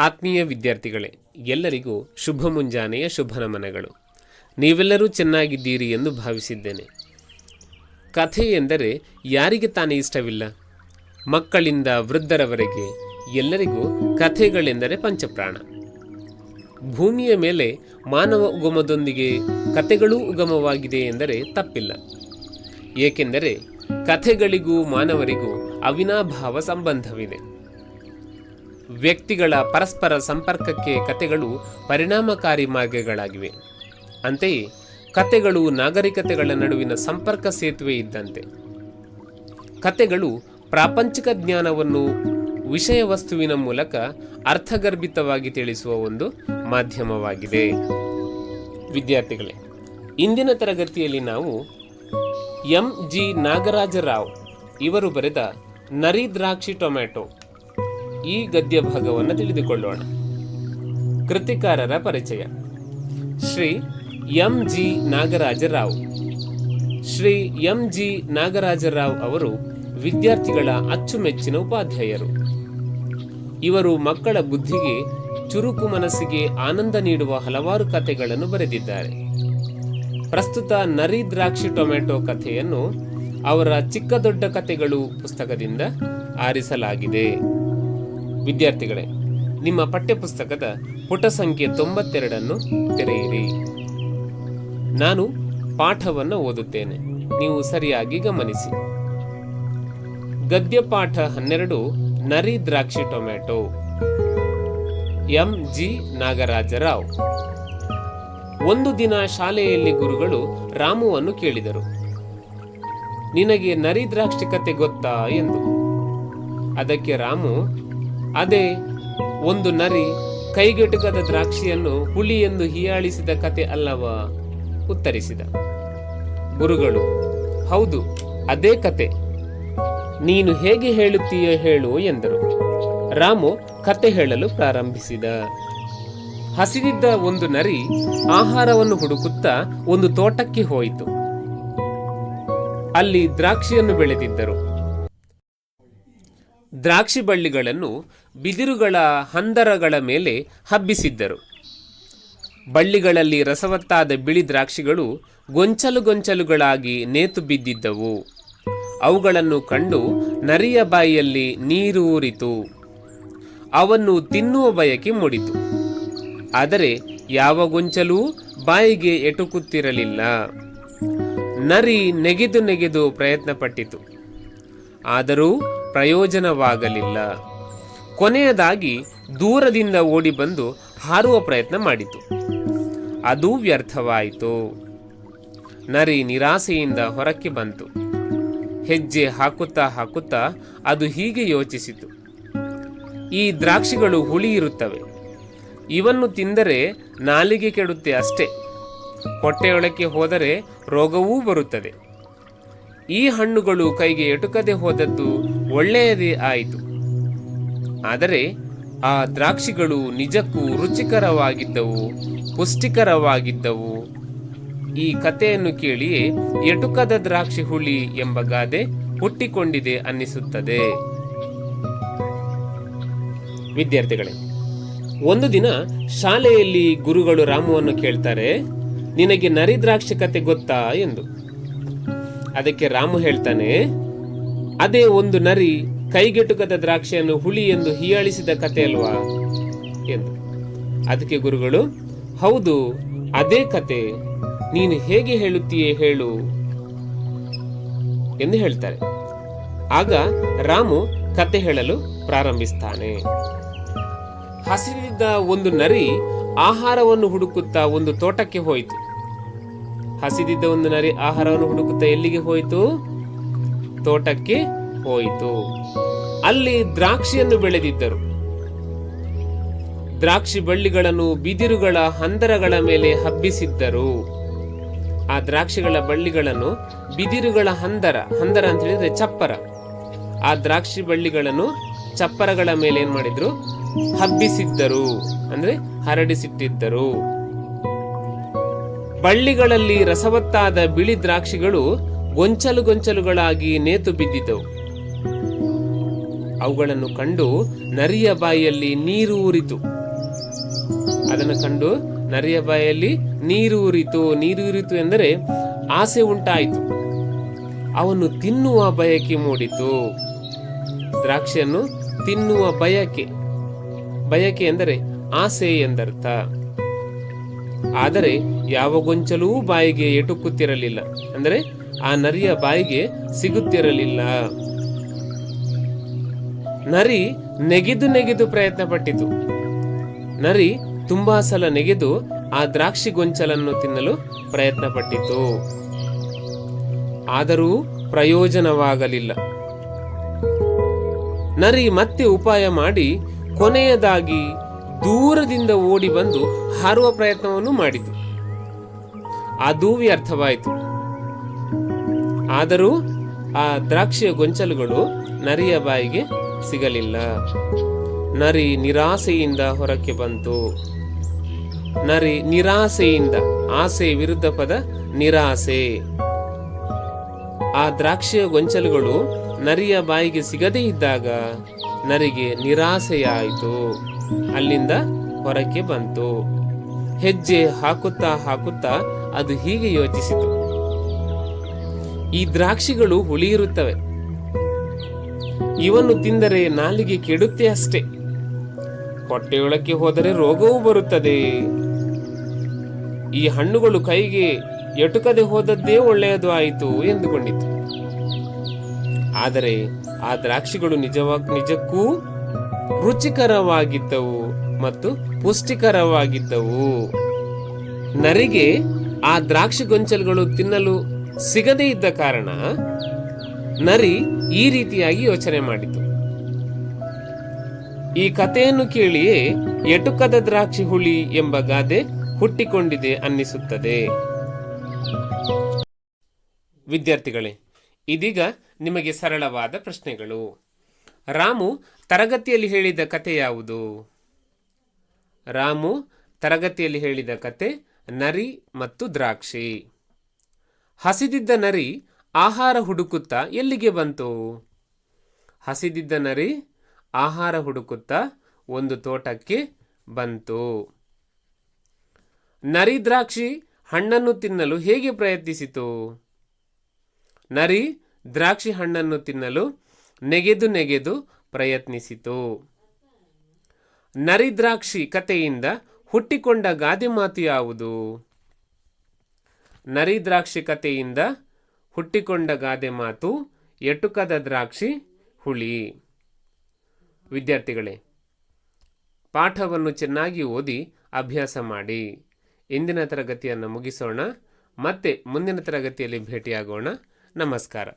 ಆತ್ಮೀಯ ವಿದ್ಯಾರ್ಥಿಗಳೇ, ಎಲ್ಲರಿಗೂ ಶುಭ ಮುಂಜಾನೆಯ ಶುಭ ನಮನಗಳು. ನೀವೆಲ್ಲರೂ ಚೆನ್ನಾಗಿದ್ದೀರಿ ಎಂದು ಭಾವಿಸಿದ್ದೇನೆ. ಕಥೆ ಎಂದರೆ ಯಾರಿಗೆ ತಾನೇ ಇಷ್ಟವಿಲ್ಲ? ಮಕ್ಕಳಿಂದ ವೃದ್ಧರವರೆಗೆ ಎಲ್ಲರಿಗೂ ಕಥೆಗಳೆಂದರೆ ಪಂಚಪ್ರಾಣ. ಭೂಮಿಯ ಮೇಲೆ ಮಾನವ ಉಗಮದೊಂದಿಗೆ ಕಥೆಗಳೂ ಉಗಮವಾಗಿದೆ ಎಂದರೆ ತಪ್ಪಿಲ್ಲ. ಏಕೆಂದರೆ ಕಥೆಗಳಿಗೂ ಮಾನವರಿಗೂ ಅವಿನಾಭಾವ ಸಂಬಂಧವಿದೆ. ವ್ಯಕ್ತಿಗಳ ಪರಸ್ಪರ ಸಂಪರ್ಕಕ್ಕೆ ಕತೆಗಳು ಪರಿಣಾಮಕಾರಿ ಮಾರ್ಗಗಳಾಗಿವೆ. ಅಂತೆಯೇ, ಕತೆಗಳು ನಾಗರಿಕತೆಗಳ ನಡುವಿನ ಸಂಪರ್ಕ ಸೇತುವೆ ಇದ್ದಂತೆ. ಕತೆಗಳು ಪ್ರಾಪಂಚಿಕ ಜ್ಞಾನವನ್ನು ವಿಷಯ ವಸ್ತುವಿನ ಮೂಲಕ ಅರ್ಥಗರ್ಭಿತವಾಗಿ ತಿಳಿಸುವ ಒಂದು ಮಾಧ್ಯಮವಾಗಿದೆ. ವಿದ್ಯಾರ್ಥಿಗಳೇ, ಇಂದಿನ ತರಗತಿಯಲ್ಲಿ ನಾವು ಎಂ ಜಿ ನಾಗರಾಜರಾವ್ ಇವರು ಬರೆದ ನರಿ ದ್ರಾಕ್ಷಿ ಟೊಮ್ಯಾಟೊ ಈ ಗದ್ಯ ಭಾಗವನ್ನು ತಿಳಿದುಕೊಳ್ಳೋಣ. ಕೃತಿಕಾರರ ಪರಿಚಯ. Shri M G Nagarajarao. Shri M G Nagarajarao ಅವರು ವಿದ್ಯಾರ್ಥಿಗಳ ಅಚ್ಚುಮೆಚ್ಚಿನ ಉಪಾಧ್ಯಾಯರು. ಇವರು ಮಕ್ಕಳ ಬುದ್ಧಿಗೆ ಚುರುಕು ಮನಸ್ಸಿಗೆ ಆನಂದ ನೀಡುವ ಹಲವಾರು ಕಥೆಗಳನ್ನು ಬರೆದಿದ್ದಾರೆ. ಪ್ರಸ್ತುತ ನರಿ ದ್ರಾಕ್ಷಿ ಟೊಮೆಟೊ ಕಥೆಯನ್ನು ಅವರ ಚಿಕ್ಕ ದೊಡ್ಡ ಕಥೆಗಳು ಪುಸ್ತಕದಿಂದ ಆರಿಸಲಾಗಿದೆ. ವಿದ್ಯಾರ್ಥಿಗಳೇ, ನಿಮ್ಮ ಪಠ್ಯಪುಸ್ತಕದ ಪುಟ ಸಂಖ್ಯೆ ತೊಂಬತ್ತೆರಡನ್ನು ತೆರೆಯಿರಿ. ನಾನು ಪಾಠವನ್ನು ಓದುತ್ತೇನೆ. ನೀವು ಸರಿಯಾಗಿ ಗಮನಿಸಿ. ಗದ್ಯ ಪಾಠ ಹನ್ನೆರಡು, ನರಿ ದ್ರಾಕ್ಷಿ ಟೊಮ್ಯಾಟೊ. ಎಂ. ಜಿ. ನಾಗರಾಜರಾವ್. ಒಂದು ದಿನ ಶಾಲೆಯಲ್ಲಿ ಗುರುಗಳು ರಾಮುವನ್ನು ಕೇಳಿದರು. ನಿನಗೆ ನರಿ ದ್ರಾಕ್ಷಿ ಕತೆ ಗೊತ್ತಾ ಎಂದು. ಅದಕ್ಕೆ ರಾಮು ಅದೇ ಒಂದು ನರಿ ಕೈಗೆಟುಕದ ದ್ರಾಕ್ಷಿಯನ್ನು ಹುಳಿ ಎಂದು ಹೀಯಾಳಿಸಿದ ಕತೆ ಅಲ್ಲವಾ? ಉತ್ತರಿಸಿದ. ಗುರುಗಳು, ಹೌದು, ಅದೇ ಕತೆ. ನೀನು ಹೇಗೆ ಹೇಳುತ್ತೀಯ ಹೇಳು ಎಂದರು. ರಾಮು ಕತೆ ಹೇಳಲು ಪ್ರಾರಂಭಿಸಿದ. ಹಸಿದಿದ್ದ ಒಂದು ನರಿ ಆಹಾರವನ್ನು ಹುಡುಕುತ್ತಾ ಒಂದು ತೋಟಕ್ಕೆ ಹೋಯಿತು. ಅಲ್ಲಿ ದ್ರಾಕ್ಷಿಯನ್ನು ಬೆಳೆದಿದ್ದರು. ದ್ರಾಕ್ಷಿ ಬಳ್ಳಿಗಳನ್ನು ಬಿದಿರುಗಳ ಹಂದರಗಳ ಮೇಲೆ ಹಬ್ಬಿಸಿದ್ದರು. ಬಳ್ಳಿಗಳಲ್ಲಿ ರಸವತ್ತಾದ ಬಿಳಿ ದ್ರಾಕ್ಷಿಗಳು ಗೊಂಚಲು ಗೊಂಚಲುಗಳಾಗಿ ನೇತು ಬಿದ್ದಿದ್ದವು. ಅವುಗಳನ್ನು ಕಂಡು ನರಿಯ ಬಾಯಿಯಲ್ಲಿ ನೀರೂರಿತು ಅವನ್ನು ತಿನ್ನುವ ಬಯಕೆ ಮೂಡಿತು. ಆದರೆ ಯಾವ ಗೊಂಚಲೂ ಬಾಯಿಗೆ ಎಟುಕುತ್ತಿರಲಿಲ್ಲ. ನರಿ ನೆಗೆದು ನೆಗೆದು ಪ್ರಯತ್ನಪಟ್ಟಿತು. ಆದರೂ ಪ್ರಯೋಜನವಾಗಲಿಲ್ಲ. ಕೊನೆಯದಾಗಿ ದೂರದಿಂದ ಓಡಿ ಬಂದು ಹಾರುವ ಪ್ರಯತ್ನ ಮಾಡಿತು. ಅದು ವ್ಯರ್ಥವಾಯಿತು. ನರಿ ನಿರಾಸೆಯಿಂದ ಹೊರಕ್ಕೆ ಬಂತು. ಹೆಜ್ಜೆ ಹಾಕುತ್ತಾ ಹಾಕುತ್ತಾ ಅದು ಹೀಗೆ ಯೋಚಿಸಿತು. ಈ ದ್ರಾಕ್ಷಿಗಳು ಹುಳಿ ಇರುತ್ತವೆ ಇವನ್ನು ತಿಂದರೆ ನಾಲಿಗೆ ಕೆಡುತ್ತೆ ಅಷ್ಟೇ. ಹೊಟ್ಟೆಯೊಳಕ್ಕೆ ಹೋದರೆ ರೋಗವೂ ಬರುತ್ತದೆ. ಈ ಹಣ್ಣುಗಳು ಕೈಗೆ ಎಟುಕದೆ ಹೋದದ್ದು ಒಳ್ಳೆಯದೇ ಆಯಿತು. ಆದರೆ ಆ ದ್ರಾಕ್ಷಿಗಳು ನಿಜಕ್ಕೂ ರುಚಿಕರವಾಗಿದ್ದವು, ಪುಷ್ಟಿಕರವಾಗಿದ್ದವು. ಈ ಕಥೆಯನ್ನು ಕೇಳಿಯೇ ಎಟುಕದ ದ್ರಾಕ್ಷಿ ಹುಳಿ ಎಂಬ ಗಾದೆ ಹುಟ್ಟಿಕೊಂಡಿದೆ ಅನ್ನಿಸುತ್ತದೆ. ವಿದ್ಯಾರ್ಥಿಗಳೇ, ಒಂದು ದಿನ ಶಾಲೆಯಲ್ಲಿ ಗುರುಗಳು ರಾಮುವನ್ನು ಕೇಳ್ತಾರೆ, ನಿನಗೆ ನರಿ ದ್ರಾಕ್ಷಿ ಕತೆ ಗೊತ್ತಾ ಎಂದು. ಅದಕ್ಕೆ ರಾಮು ಹೇಳ್ತಾನೆ, ಅದೇ ಒಂದು ನರಿ ಕೈಗೆಟುಕದ ದ್ರಾಕ್ಷಿಯನ್ನು ಹುಳಿ ಎಂದು ಹೀಯಾಳಿಸಿದ ಕತೆ ಅಲ್ವಾ? ಎಂದು. ಅದಕ್ಕೆ ಗುರುಗಳು, ಹೌದು, ಅದೇ ಕತೆ. ನೀನು ಹೇಗೆ ಹೇಳುತ್ತೀಯೇ ಹೇಳು. ಎಂದು ಹೇಳ್ತಾರೆ. ಆಗ ರಾಮು ಕತೆ ಹೇಳಲು ಪ್ರಾರಂಭಿಸ್ತಾನೆ. ಹಸಿರಿದ್ದ ಒಂದು ನರಿ ಆಹಾರವನ್ನು ಹುಡುಕುತ್ತಾ ಒಂದು ತೋಟಕ್ಕೆ ಹೋಯಿತು. ಹಸಿದಿದ್ದ ಒಂದು ನರಿ ಆಹಾರವನ್ನು ಹುಡುಕುತ್ತಾ ಎಲ್ಲಿಗೆ ಹೋಯಿತು? ತೋಟಕ್ಕೆ ಹೋಯಿತು. ಅಲ್ಲಿ ದ್ರಾಕ್ಷಿಯನ್ನು ಬೆಳೆದಿದ್ದರು. ದ್ರಾಕ್ಷಿ ಬಳ್ಳಿಗಳನ್ನು ಬಿದಿರುಗಳ ಹಂದರಗಳ ಮೇಲೆ ಹಬ್ಬಿಸಿದ್ದರು. ಆ ದ್ರಾಕ್ಷಿಗಳ ಬಳ್ಳಿಗಳನ್ನು ಬಿದಿರುಗಳ ಹಂದರ ಹಂದರ ಅಂತ ಹೇಳಿದ್ರೆ ಚಪ್ಪರ. ಆ ದ್ರಾಕ್ಷಿ ಬಳ್ಳಿಗಳನ್ನು ಚಪ್ಪರಗಳ ಮೇಲೆ ಏನ್ ಮಾಡಿದ್ರು? ಹಬ್ಬಿಸಿದ್ದರು. ಅಂದ್ರೆ ಹರಡಿಸಿಟ್ಟಿದ್ದರು. ಬಳ್ಳಿಗಳಲ್ಲಿ ರಸವತ್ತಾದ ಬಿಳಿ ದ್ರಾಕ್ಷಿಗಳು ಗೊಂಚಲು ಗೊಂಚಲುಗಳಾಗಿ ನೇತು ಬಿದ್ದಿದ್ದವು. ಅವುಗಳನ್ನು ಕಂಡು ನರಿಯ ಬಾಯಿಯಲ್ಲಿ ನೀರು ಊರಿತು. ಅದನ್ನು ಕಂಡು ನರಿಯ ಬಾಯಲ್ಲಿ ನೀರು ಊರಿತು. ನೀರು ಊರಿತು ಎಂದರೆ ಆಸೆ ಉಂಟಾಯಿತು. ಅವನು ತಿನ್ನುವ ಬಯಕೆ ಮೂಡಿತು. ದ್ರಾಕ್ಷಿಯನ್ನು ತಿನ್ನುವ ಬಯಕೆ ಬಯಕೆ ಎಂದರೆ ಆಸೆ ಎಂದರ್ಥ. ಆದರೆ ಯಾವ ಗೊಂಚಲೂ ಬಾಯಿಗೆ ಎಟುಕುತ್ತಿರಲಿಲ್ಲ. ಅಂದರೆ ಆ ನರಿಯ ಬಾಯಿಗೆ ಸಿಗುತ್ತಿರಲಿಲ್ಲ. ನರಿ ನೆಗೆದು ನೆಗೆದು ಪ್ರಯತ್ನ ಪಟ್ಟಿತು ನರಿ ತುಂಬಾ ಸಲ ನೆಗೆದು ಆ ದ್ರಾಕ್ಷಿ ಗೊಂಚಲನ್ನು ತಿನ್ನಲು ಪ್ರಯತ್ನ ಪಟ್ಟಿತು ಆದರೂ ಪ್ರಯೋಜನವಾಗಲಿಲ್ಲ. ನರಿ ಮತ್ತೆ ಉಪಾಯ ಮಾಡಿ ಕೊನೆಯದಾಗಿ ದೂರದಿಂದ ಓಡಿ ಬಂದು ಹಾರುವ ಪ್ರಯತ್ನವನ್ನು ಮಾಡಿತು. ಅದೂ ವ್ಯರ್ಥವಾಯಿತು. ಆದರೂ ಆ ದ್ರಾಕ್ಷಿಯ ಗೊಂಚಲುಗಳು ನರಿಯ ಬಾಯಿಗೆ ಸಿಗಲಿಲ್ಲ. ನರಿ ನಿರಾಸೆಯಿಂದ ಹೊರಕ್ಕೆ ಬಂತು. ನರಿ ನಿರಾಸೆಯಿಂದ ಆಸೆ ವಿರುದ್ಧ ಪದ ನಿರಾಸೆ. ಆ ದ್ರಾಕ್ಷಿಯ ಗೊಂಚಲುಗಳು ನರಿಯ ಬಾಯಿಗೆ ಸಿಗದೇ ಇದ್ದಾಗ ನರಿಗೆ ನಿರಾಸೆಯಾಯಿತು. ಅಲ್ಲಿಂದ ಹೊರಕ್ಕೆ ಬಂತು. ಹೆಜ್ಜೆ ಹಾಕುತ್ತಾ ಹಾಕುತ್ತಾ ಅದು ಹೀಗೆ ಯೋಚಿಸಿತು. ಈ ದ್ರಾಕ್ಷಿಗಳು ಹುಳಿ ಇರುತ್ತವೆ ಇವನ್ನು ತಿಂದರೆ ನಾಲಿಗೆ ಕೆಡುತ್ತೆ ಅಷ್ಟೇ. ಹೊಟ್ಟೆಯೊಳಕ್ಕೆ ಹೋದರೆ ರೋಗವೂ ಬರುತ್ತದೆ. ಈ ಹಣ್ಣುಗಳು ಕೈಗೆ ಎಟುಕದೆ ಹೋದದ್ದೇ ಒಳ್ಳೆಯದು ಆಯಿತು ಎಂದುಕೊಂಡಿತು. ಆದರೆ ಆ ದ್ರಾಕ್ಷಿಗಳು ನಿಜವಾಗ ನಿಜಕ್ಕೂ ರುಚಿಕರವಾಗಿದ್ದವು ಮತ್ತು ಪುಷ್ಟಿಕರವಾಗಿದ್ದವು. ನರಿಗೆ ಆ ದ್ರಾಕ್ಷಿ ಗೊಂಚಲುಗಳು ತಿನ್ನಲು ಸಿಗದೇ ಇದ್ದ ಕಾರಣ ನರಿ ಈ ರೀತಿಯಾಗಿ ಯೋಚನೆ ಮಾಡಿತು. ಈ ಕಥೆಯನ್ನು ಕೇಳಿಯೇ ಎಟುಕದ ದ್ರಾಕ್ಷಿ ಹುಳಿ ಎಂಬ ಗಾದೆ ಹುಟ್ಟಿಕೊಂಡಿದೆ ಅನ್ನಿಸುತ್ತದೆ. ವಿದ್ಯಾರ್ಥಿಗಳೇ, ಇದೀಗ ನಿಮಗೆ ಸರಳವಾದ ಪ್ರಶ್ನೆಗಳು. ರಾಮು ತರಗತಿಯಲ್ಲಿ ಹೇಳಿದ ಕತೆ ಯಾವುದು? ರಾಮು ತರಗತಿಯಲ್ಲಿ ಹೇಳಿದ ಕತೆ, ನರಿ ಮತ್ತು ದ್ರಾಕ್ಷಿ. ಹಸಿದಿದ್ದ ನರಿ ಆಹಾರ ಹುಡುಕುತ್ತಾ ಎಲ್ಲಿಗೆ ಬಂತು? ಹಸಿದಿದ್ದ ನರಿ ಆಹಾರ ಹುಡುಕುತ್ತಾ ಒಂದು ತೋಟಕ್ಕೆ ಬಂತು. ನರಿ ದ್ರಾಕ್ಷಿ ಹಣ್ಣನ್ನು ತಿನ್ನಲು ಹೇಗೆ ಪ್ರಯತ್ನಿಸಿತು? ನರಿ ದ್ರಾಕ್ಷಿ ಹಣ್ಣನ್ನು ತಿನ್ನಲು ನೆಗೆದು ನೆಗೆದು ಪ್ರಯತ್ನಿಸಿತು. ನರಿದ್ರಾಕ್ಷಿ ಕಥೆಯಿಂದ ಹುಟ್ಟಿಕೊಂಡ ಗಾದೆ ಮಾತು ಯಾವುದು? ನರಿದ್ರಾಕ್ಷಿ ಕಥೆಯಿಂದ ಹುಟ್ಟಿಕೊಂಡ ಗಾದೆ ಮಾತು ಎಟುಕದ ದ್ರಾಕ್ಷಿ ಹುಳಿ. ವಿದ್ಯಾರ್ಥಿಗಳೇ, ಪಾಠವನ್ನು ಚೆನ್ನಾಗಿ ಓದಿ ಅಭ್ಯಾಸ ಮಾಡಿ. ಇಂದಿನ ತರಗತಿಯನ್ನು ಮುಗಿಸೋಣ. ಮತ್ತೆ ಮುಂದಿನ ತರಗತಿಯಲ್ಲಿ ಭೇಟಿಯಾಗೋಣ. ನಮಸ್ಕಾರ.